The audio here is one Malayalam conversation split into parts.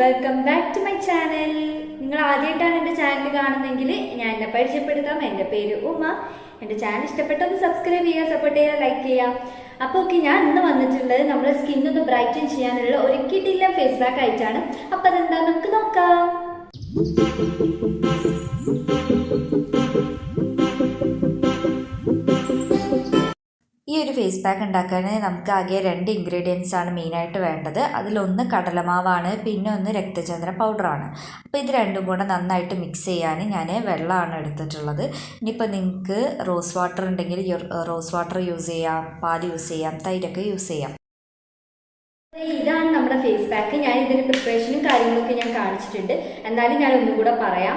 Welcome back to my channel നിങ്ങൾ ആദ്യമായിട്ടാണ് എന്റെ ചാനൽ കാണുന്നതെങ്കിൽ ഞാൻ എന്നെ പരിചയപ്പെടുത്താം. എന്റെ പേര് ഉമ്മ എന്റെ ചാനൽ ഇഷ്ടപ്പെട്ടൊന്ന് സബ്സ്ക്രൈബ് ചെയ്യുക സപ്പോർട്ട് ചെയ്യുക ലൈക്ക് ചെയ്യുക. അപ്പോൾ ഓക്കെ ഞാൻ ഇന്ന് വന്നിട്ടുള്ളത് നമ്മുടെ ഒന്ന് ബ്രൈറ്റൻ ചെയ്യാനുള്ള ഒരു കിട്ടില്ല ഫേസ് പാക്ക് ആയിട്ടാണ്. അപ്പോൾ അതെന്താ? നമുക്ക് നോക്കാം. ഒരു ഫേസ് പാക്ക് ഉണ്ടാക്കാൻ നമുക്ക് ആകെ രണ്ട് ഇൻഗ്രീഡിയൻസ് ആണ് മെയിനായിട്ട് വേണ്ടത്. അതിലൊന്ന് കടലമാവാണ് പിന്നെ ഒന്ന് രക്തചന്ദ്ര പൗഡറാണ് അപ്പോൾ ഇത് രണ്ടും കൂടെ നന്നായിട്ട് മിക്സ് ചെയ്യാൻ ഞാൻ വെള്ളമാണ് എടുത്തിട്ടുള്ളത്. ഇനിയിപ്പോൾ നിങ്ങൾക്ക് റോസ് വാട്ടർ ഉണ്ടെങ്കിൽ റോസ് വാട്ടർ യൂസ് ചെയ്യാം പാൽ യൂസ് ചെയ്യാം തൈരൊക്കെ യൂസ് ചെയ്യാം. ഇതാണ് നമ്മുടെ ഫേസ് പാക്ക് ഞാൻ ഇതിന്റെ പ്രിപ്പറേഷനും കാര്യങ്ങളൊക്കെ ഞാൻ കാണിച്ചിട്ടുണ്ട്. എന്നാലും ഞാൻ ഒന്നുകൂടെ പറയാം.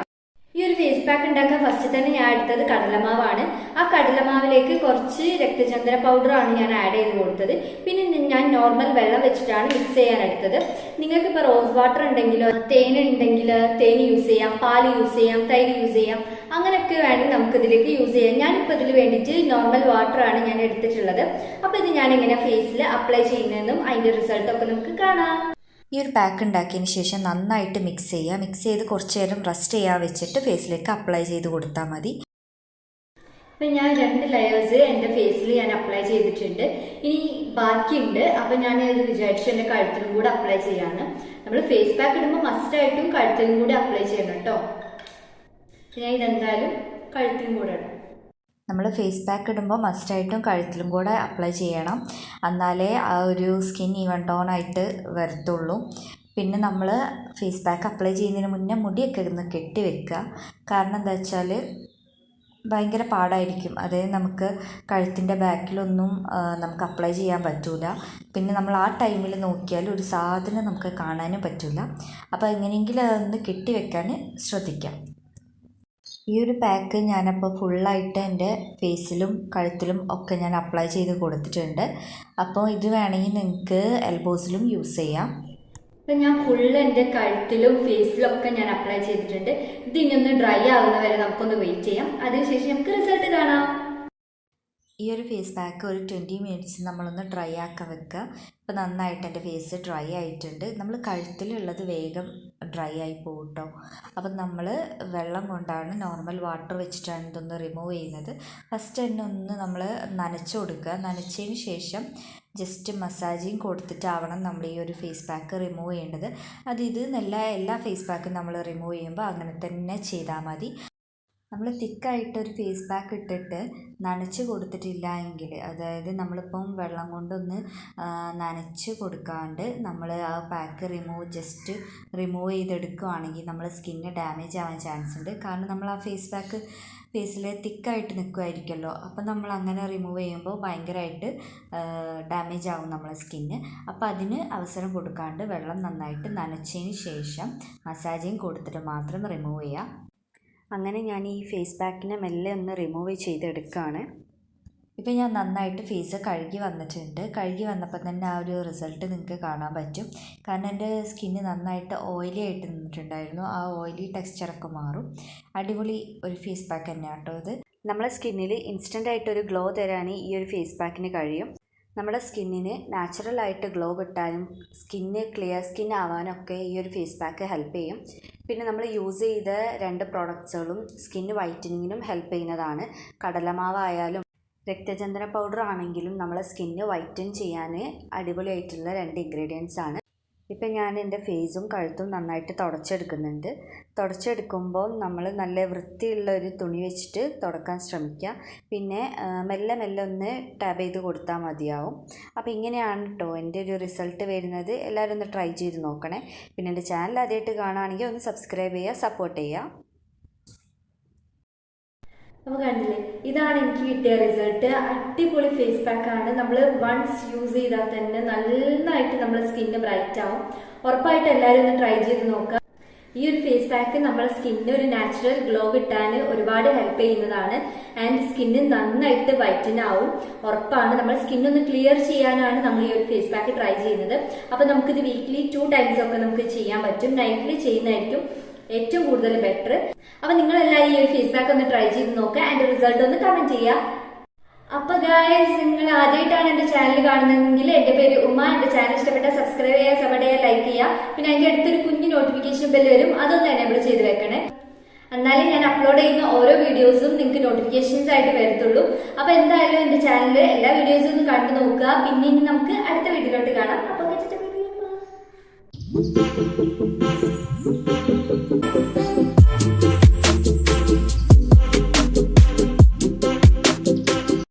ഈ ഒരു ഫേസ് പാക്ക് ഉണ്ടാക്കാൻ ഫസ്റ്റ് തന്നെ ഞാൻ എടുത്തത് കടലമാവാണ്. ആ കടലമാവിലേക്ക് കുറച്ച് രക്തചന്ദ്ര പൗഡറാണ് ഞാൻ ആഡ് ചെയ്ത് കൊടുത്തത്. പിന്നെ ഞാൻ നോർമൽ വെള്ളം വെച്ചിട്ടാണ് മിക്സ് ചെയ്യാൻ എടുത്തത്. നിങ്ങൾക്ക് ഇപ്പോൾ റോസ് വാട്ടർ ഉണ്ടെങ്കിലോ തേൻ ഉണ്ടെങ്കിൽ തേൻ യൂസ് ചെയ്യാം പാൽ യൂസ് ചെയ്യാം തൈര് യൂസ് ചെയ്യാം അങ്ങനെയൊക്കെ വേണമെങ്കിൽ നമുക്ക് ഇതിലേക്ക് യൂസ് ചെയ്യാം. ഞാനിപ്പോൾ ഇതിൽ വേണ്ടിയിട്ട് നോർമൽ വാട്ടറാണ് ഞാൻ എടുത്തിട്ടുള്ളത്. അപ്പോൾ ഇത് ഞാൻ എങ്ങനെ ഫേസിൽ അപ്ലൈ ചെയ്യുന്നതെന്നും അതിന്റെ റിസൾട്ടൊക്കെ നമുക്ക് കാണാം. ഈ ഒരു പാക്ക് ഉണ്ടാക്കിയതിന് ശേഷം നന്നായിട്ട് മിക്സ് ചെയ്യുക. മിക്സ് ചെയ്ത് കുറച്ച് നേരം റെസ്റ്റ് ചെയ്യാൻ വെച്ചിട്ട് ഫേസിലേക്ക് അപ്ലൈ ചെയ്ത് കൊടുത്താൽ മതി. അപ്പം ഞാൻ രണ്ട് ലെയേഴ്സ് എന്റെ ഫേസിൽ ഞാൻ അപ്ലൈ ചെയ്തിട്ടുണ്ട്. ഇനി ബാക്കിയുണ്ട്. അപ്പം ഞാൻ ഇത് വിചാരിച്ചു എന്റെ കഴുത്തിലും കൂടെ അപ്ലൈ ചെയ്യാണ്. നമ്മൾ ഫേസ് പാക്ക് ഇടുമ്പോൾ മസ്റ്റായിട്ടും കഴുത്തിലും കൂടെ അപ്ലൈ ചെയ്യണം കേട്ടോ. ഞാൻ ഇതെന്തായാലും കഴുത്തിലും കൂടെ ഇടാം നമ്മൾ ഫേസ് പാക്ക് ഇടുമ്പോൾ മസ്റ്റായിട്ടും കഴുത്തിലും കൂടെ അപ്ലൈ ചെയ്യണം. എന്നാലേ ആ ഒരു സ്കിൻ ഈവൺ ടോൺ ആയിട്ട് വരത്തുള്ളൂ. പിന്നെ നമ്മൾ ഫേസ് പാക്ക് അപ്ലൈ ചെയ്യുന്നതിന് മുന്നേ മുടിയൊക്കെ ഒന്ന് കെട്ടി വെക്കുക. കാരണം എന്താ വെച്ചാൽ ഭയങ്കര പാടായിരിക്കും. അതായത് നമുക്ക് കഴുത്തിന്റെ ബാക്കിലൊന്നും നമുക്ക് അപ്ലൈ ചെയ്യാൻ പറ്റില്ല പിന്നെ നമ്മൾ ആ ടൈമിൽ നോക്കിയാൽ ഒരു സാധനം നമുക്ക് കാണാനും പറ്റില്ല അപ്പോൾ എങ്ങനെയെങ്കിലും അതൊന്ന് കെട്ടി വെക്കാൻ ശ്രദ്ധിക്കാം. ഈ ഒരു പാക്ക് ഞാനപ്പോൾ ഫുള്ളായിട്ട് എന്റെ ഫേസിലും കഴുത്തിലും ഒക്കെ ഞാൻ അപ്ലൈ ചെയ്ത് കൊടുത്തിട്ടുണ്ട്. അപ്പോൾ ഇത് വേണമെങ്കിൽ നിങ്ങൾക്ക് എൽബോസിലും യൂസ് ചെയ്യാം. അപ്പം ഞാൻ ഫുൾ എന്റെ കഴുത്തിലും ഫേസിലും ഒക്കെ ഞാൻ അപ്ലൈ ചെയ്തിട്ടുണ്ട്. ഇത് ഇനി ഒന്ന് ഡ്രൈ ആവുന്ന വരെ നമുക്കൊന്ന് വെയിറ്റ് ചെയ്യാം. അതിനുശേഷം നമുക്ക് റിസൾട്ട് കാണാം. ഈ ഒരു ഫേസ് പാക്ക് ഒരു ട്വന്റി മിനിറ്റ്സ് നമ്മളൊന്ന് ഡ്രൈ ആക്കാൻ വെക്കുക ഇപ്പോൾ നന്നായിട്ട് എന്റെ ഫേസ് ഡ്രൈ ആയിട്ടുണ്ട്. നമ്മൾ കഴുത്തിലുള്ളത് വേഗം ഡ്രൈ ആയി പോകും കേട്ടോ അപ്പം നമ്മൾ വെള്ളം കൊണ്ടാണ് നോർമൽ വാട്ടർ വെച്ചിട്ടാണ് ഇതൊന്ന് റിമൂവ് ചെയ്യുന്നത്. ഫസ്റ്റ് തന്നെ ഒന്ന് നമ്മൾ നനച്ചു കൊടുക്കുക നനച്ചതിന് ശേഷം ജസ്റ്റ് മസാജിങ് കൊടുത്തിട്ടാവണം നമ്മൾ ഈ ഒരു ഫേസ് പാക്ക് റിമൂവ് ചെയ്യേണ്ടത്. അത് ഇത് എല്ലാ ഫേസ് പാക്കും നമ്മൾ റിമൂവ് ചെയ്യുമ്പോൾ അങ്ങനെ തന്നെ ചെയ്താൽ മതി. നമ്മൾ തിക്കായിട്ട് ഒരു ഫേസ് പാക്ക് ഇട്ടിട്ട് നനച്ച് കൊടുത്തിട്ടില്ല എങ്കിൽ അതായത് നമ്മളിപ്പം വെള്ളം കൊണ്ടൊന്ന് നനച്ച് കൊടുക്കാണ്ട് നമ്മൾ ആ പാക്ക് റിമൂവ് ജസ്റ്റ് റിമൂവ് ചെയ്തെടുക്കുകയാണെങ്കിൽ നമ്മളെ സ്കിന്ന് ഡാമേജ് ആവാൻ ചാൻസ് ഉണ്ട്. കാരണം നമ്മൾ ആ ഫേസ് പാക്ക് ഫേസിൽ തിക്കായിട്ട് നിൽക്കുമായിരിക്കുമല്ലോ അപ്പം നമ്മൾ അങ്ങനെ റിമൂവ് ചെയ്യുമ്പോൾ ഭയങ്കരമായിട്ട് ഡാമേജ് ആവും നമ്മളെ സ്കിന്ന് അപ്പോൾ അതിന് അവസരം കൊടുക്കാണ്ട് വെള്ളം നന്നായിട്ട് നനച്ചതിന് ശേഷം മസാജിങ് കൊടുത്തിട്ട് മാത്രം റിമൂവ് ചെയ്യുക അങ്ങനെ ഞാൻ ഈ ഫേസ് പാക്കിനെ മെല്ലെ ഒന്ന് റിമൂവ് ചെയ്തെടുക്കുകയാണ് ഇപ്പോൾ ഞാൻ നന്നായിട്ട് ഫേസ് കഴുകി വന്നിട്ടുണ്ട്. കഴുകി വന്നപ്പോൾ തന്നെ ആ ഒരു റിസൾട്ട് നിങ്ങൾക്ക് കാണാൻ പറ്റും. കാരണം എന്റെ സ്കിന്ന് നന്നായിട്ട് ഓയിലി ആയിട്ട് നിന്നിട്ടുണ്ടായിരുന്നു. ആ ഓയിലി ടെക്സ്ചറൊക്കെ മാറും. അടിപൊളി ഒരു ഫേസ് പാക്ക് തന്നെയാണ് കേട്ടോ ഇത്. നമ്മളെ സ്കിന്നിൽ ഇൻസ്റ്റന്റ് ആയിട്ടൊരു ഗ്ലോ തരാൻ ഈ ഒരു ഫേസ് പാക്കിന് കഴിയും. നമ്മുടെ സ്കിന്നിന് നാച്ചുറലായിട്ട് ഗ്ലോ കിട്ടാനും സ്കിന്ന് ക്ലിയർ സ്കിൻ ആവാനൊക്കെ ഈ ഒരു ഫേസ് പാക്ക് ഹെൽപ്പ് ചെയ്യും. പിന്നെ നമ്മൾ യൂസ് ചെയ്ത രണ്ട് പ്രോഡക്റ്റ്സുകളും സ്കിന്ന് വൈറ്റനിങ്ങിനും ഹെൽപ്പ് ചെയ്യുന്നതാണ്. കടലമാവായാലും രക്തചന്ദ്ര പൗഡർ ആണെങ്കിലും നമ്മളെ സ്കിന്ന് വൈറ്റൻ ചെയ്യാൻ അടിപൊളിയായിട്ടുള്ള രണ്ട് ഇൻഗ്രീഡിയൻസ് ആണ്. ഇപ്പം ഞാൻ എന്റെ ഫേസും കഴുത്തും നന്നായിട്ട് തുടച്ചെടുക്കുന്നുണ്ട്. തുടച്ചെടുക്കുമ്പോൾ നമ്മൾ നല്ല വൃത്തിയുള്ള ഒരു തുണി വെച്ചിട്ട് തുടക്കാൻ ശ്രമിക്കുക. പിന്നെ മെല്ലെ മെല്ലെ ഒന്ന് ടാബ് ചെയ്ത് കൊടുത്താൽ മതിയാവും. അപ്പോൾ ഇങ്ങനെയാണ് കേട്ടോ എന്റെ ഒരു റിസൾട്ട് വരുന്നത്. എല്ലാവരും ഒന്ന് ട്രൈ ചെയ്ത് നോക്കണേ. പിന്നെ എന്റെ ചാനൽ ആദ്യമായിട്ട് കാണുകയാണെങ്കിൽ ഒന്ന് സബ്സ്ക്രൈബ് ചെയ്യുക സപ്പോർട്ട് ചെയ്യുക. അപ്പൊ കണ്ടില്ലേ? ഇതാണ് എനിക്ക് കിട്ടിയ റിസൾട്ട് അടിപൊളി ഫേസ് പാക്ക് ആണ്. നമ്മൾ വൺസ് യൂസ് ചെയ്താൽ തന്നെ നന്നായിട്ട് നമ്മുടെ സ്കിന്ന് ബ്രൈറ്റ് ആവും. ഉറപ്പായിട്ട് എല്ലാവരും ഒന്ന് ട്രൈ ചെയ്ത് നോക്കുക. ഈ ഒരു ഫേസ് പാക്ക് നമ്മുടെ സ്കിന്നിന് ഒരു നാച്ചുറൽ ഗ്ലോ കിട്ടാൻ ഒരുപാട് ഹെൽപ്പ് ചെയ്യുന്നതാണ്. ആൻഡ് സ്കിന്ന് നന്നായിട്ട് വൈറ്റൻ ആവും. ഉറപ്പാണ്. നമ്മുടെ സ്കിന്നൊന്ന് ക്ലിയർ ചെയ്യാനാണ് നമ്മൾ ഈ ഒരു ഫേസ് പാക്ക് ട്രൈ ചെയ്യുന്നത്. അപ്പൊ നമുക്കിത് വീക്ക്ലി ടു ടൈംസ് ഒക്കെ നമുക്ക് ചെയ്യാൻ പറ്റും. നൈറ്റ്ലി ചെയ്യുന്നതായിരിക്കും. ഏറ്റവും കൂടുതൽ ബെറ്റർ അപ്പൊ നിങ്ങൾ എല്ലാവരും ഈ ഒരു ഫേസ് പാക്ക് ഒന്ന് ട്രൈ ചെയ്ത് നോക്കുക ആൻഡ് റിസൾട്ട് ഒന്ന് കമന്റ് ചെയ്യുക അപ്പൊ ഗായസ് നിങ്ങൾ ആദ്യമായിട്ടാണ് എന്റെ ചാനൽ കാണുന്നതെങ്കിൽ എന്റെ പേര് ഉമ്മ. എന്റെ ചാനൽ ഇഷ്ടപ്പെട്ട സബ്സ്ക്രൈബ് ചെയ്യുക സബഡ് ലൈക്ക് ചെയ്യുക. പിന്നെ അതിന്റെ അടുത്തൊരു കുഞ്ഞു നോട്ടിഫിക്കേഷൻ ബെല്ല് വരും. അതൊന്ന് എനേബിൾ ചെയ്ത് വെക്കണേ. എന്നാലേ ഞാൻ അപ്ലോഡ് ചെയ്യുന്ന ഓരോ വീഡിയോസും നിങ്ങൾക്ക് നോട്ടിഫിക്കേഷൻസ് ആയിട്ട് വരത്തുള്ളൂ. അപ്പൊ എന്തായാലും എന്റെ ചാനലിൽ എല്ലാ വീഡിയോസും ഒന്ന് കണ്ടു നോക്കുക. പിന്നെ ഇനി നമുക്ക് അടുത്ത വീഡിയോയിലോട്ട് കാണാം. അപ്പൊ